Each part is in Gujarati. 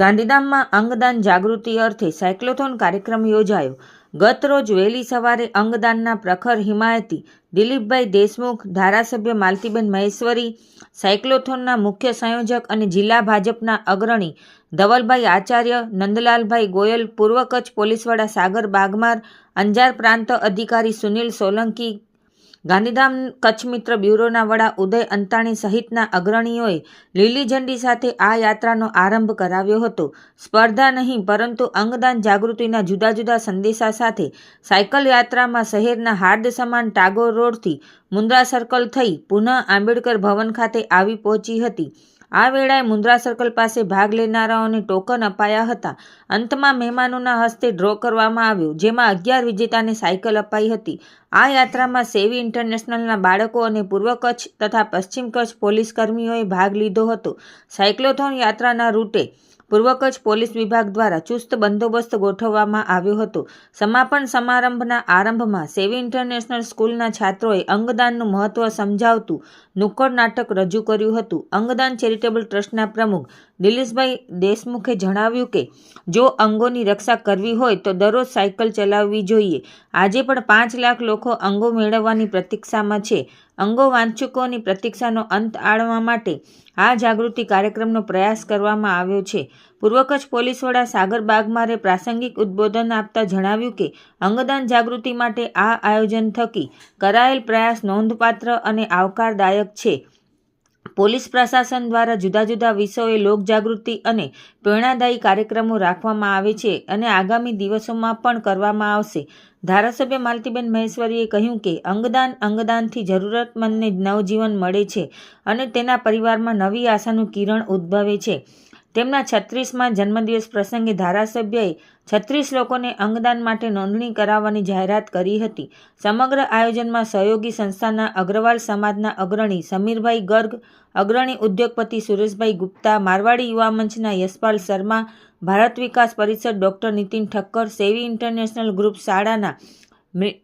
ગાંધીધામમાં અંગદાન જાગૃતિ અર્થે સાયક્લોથોન કાર્યક્રમ યોજાયો. ગત રોજ વહેલી સવારે અંગદાનના પ્રખર હિમાયતી દિલીપભાઈ દેશમુખ, ધારાસભ્ય માલતીબેન મહેશ્વરી, સાયક્લોથોનના મુખ્ય સંયોજક અને જિલ્લા ભાજપના અગ્રણી ધવલભાઈ આચાર્ય, નંદલાલભાઈ ગોયલ, પૂર્વ કચ્છ પોલીસ સાગર બાગમાર, અંજાર પ્રાંત અધિકારી સુનિલ સોલંકી ગાંધીધામ કચ્છ મિત્ર બ્યુરોના વડા ઉદય અંતાણી સહિતના અગ્રણીઓએ લીલી ઝંડી સાથે આ યાત્રાનો આરંભ કરાવ્યો હતો. સ્પર્ધા નહીં, પરંતુ અંગદાન જાગૃતિના જુદા જુદા સંદેશા સાથે સાયકલ યાત્રામાં શહેરના હાર્દ સમાન ટાગોર રોડથી મુન્દ્રા સર્કલ થઈ પુનઃ આંબેડકર ભવન ખાતે આવી પહોંચી હતી. આ વેળાએ મુન્દ્રા સર્કલ પાસે ભાગ લેનારાઓને ટોકન અપાયા હતા. અંતમાં મહેમાનોના હસ્તે ડ્રો કરવામાં આવ્યું, જેમાં અગિયાર વિજેતાને સાયકલ અપાઈ હતી. આ યાત્રામાં સેવી ઇન્ટરનેશનલના બાળકો અને પૂર્વ કચ્છ તથા પશ્ચિમ કચ્છ પોલીસ કર્મીઓએ ભાગ લીધો હતો. સાયક્લોથોન યાત્રાના રૂટે પૂર્વ કચ્છ પોલીસ વિભાગ દ્વારા ચુસ્ત બંદોબસ્ત ગોઠવવામાં આવ્યો હતો. સમાપન સમારંભના આરંભમાં સેવી ઇન્ટરનેશનલ સ્કૂલના છાત્રોએ અંગદાનનું મહત્વ સમજાવતું નુક્કડ નાટક રજૂ કર્યું હતું. અંગદાન ચેરિટેબલ ટ્રસ્ટના પ્રમુખ દિલીશભાઈ દેશમુખે જણાવ્યું કે, જો અંગોની રક્ષા કરવી હોય તો દરરોજ સાયકલ ચલાવવી જોઈએ. આજે પણ પાંચ લાખ લોકો અંગો મેળવવાની પ્રતીક્ષામાં છે. અંગો વાંચકોની પ્રતીક્ષાનો અંત આળવા માટે આ જાગૃતિ કાર્યક્રમનો પ્રયાસ કરવામાં આવ્યો છે. પૂર્વ કચ્છ પોલીસ વડા સાગર બાગમારે પ્રાસંગિક ઉદ્બોધન આપતા જણાવ્યું કે, અંગદાન જાગૃતિ માટે આ આયોજન થકી કરાયેલ પ્રયાસ નોંધપાત્ર અને આવકારદાયક છે. પોલીસ પ્રશાસન દ્વારા જુદા જુદા વિષયોએ લોકજાગૃતિ અને પ્રેરણાદાયી કાર્યક્રમો રાખવામાં આવે છે અને આગામી દિવસોમાં પણ કરવામાં આવશે. ધારાસભ્ય માલતીબેન મહેશ્વરીએ કહ્યું કે અંગદાન અંગદાનથી જરૂરતમંદને નવજીવન મળે છે અને તેના પરિવારમાં નવી આશાનું કિરણ ઉદ્ભવે છે. તેમના છત્રીસમાં જન્મદિવસ પ્રસંગે ધારાસભ્યએ છત્રીસ લોકોને અંગદાન માટે નોંધણી કરાવવાની જાહેરાત કરી હતી. સમગ્ર આયોજનમાં સહયોગી સંસ્થાના અગ્રવાલ સમાજના અગ્રણી સમીરભાઈ ગર્ગ, અગ્રણી ઉદ્યોગપતિ સુરેશભાઈ ગુપ્તા, મારવાડી યુવા મંચના યશપાલ શર્મા, ભારત વિકાસ પરિષદ ડોક્ટર નીતિન ઠક્કર, સેવી ઇન્ટરનેશનલ ગ્રુપ શાળાના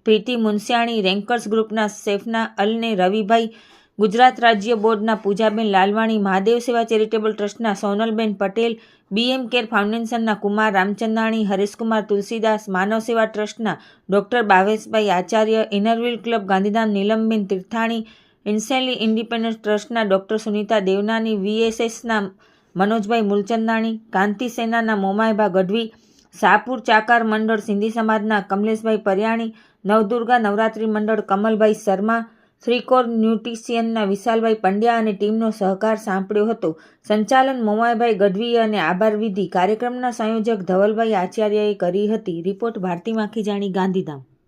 પ્રીતિ મુનસ્યાણી, રેન્કર્સ ગ્રુપના સેફના અલને રવિભાઈ ગુજરાત રાજ્ય બોર્ડના પૂજાબેન લાલવાણી, મહાદેવ સેવા ચેરિટેબલ ટ્રસ્ટના સોનલબેન પટેલ, બીએમ કેર ફાઉન્ડેશનના કુમાર રામચંદાણી, હરેશકુમાર તુલસીદાસ, માનવ સેવા ટ્રસ્ટના doctor Bhaveshbhai Acharya, Inner Wheel Club Gandhidham Nilamben Tirthani, ઇન્સેલી independence ટ્રસ્ટના ડોક્ટર સુનિતા દેવનાની, વીએસએસના મનોજભાઈ મૂલચંદાણી, કાંતિ સેનાના મોમાયભા ગઢવી, સાપુર ચાકાર મંડળ સિંધી સમાજના કમલેશભાઈ પરિયાણી, નવદુર્ગા નવરાત્રિ મંડળ કમલભાઈ શર્મા થ્રીકોર ન્યુટ્રિશિયનના વિશાલભાઈ પંડ્યા અને ટીમનો સહકાર સાંપડ્યો હતો. સંચાલન મોમાયભાઈ ગઢવી અને આભાર વિધિ કાર્યક્રમના સંયોજક ધવલભાઈ આચાર્યએ કરી હતી. રિપોર્ટ ભારતી માખીજાણી ગાંધીધામ.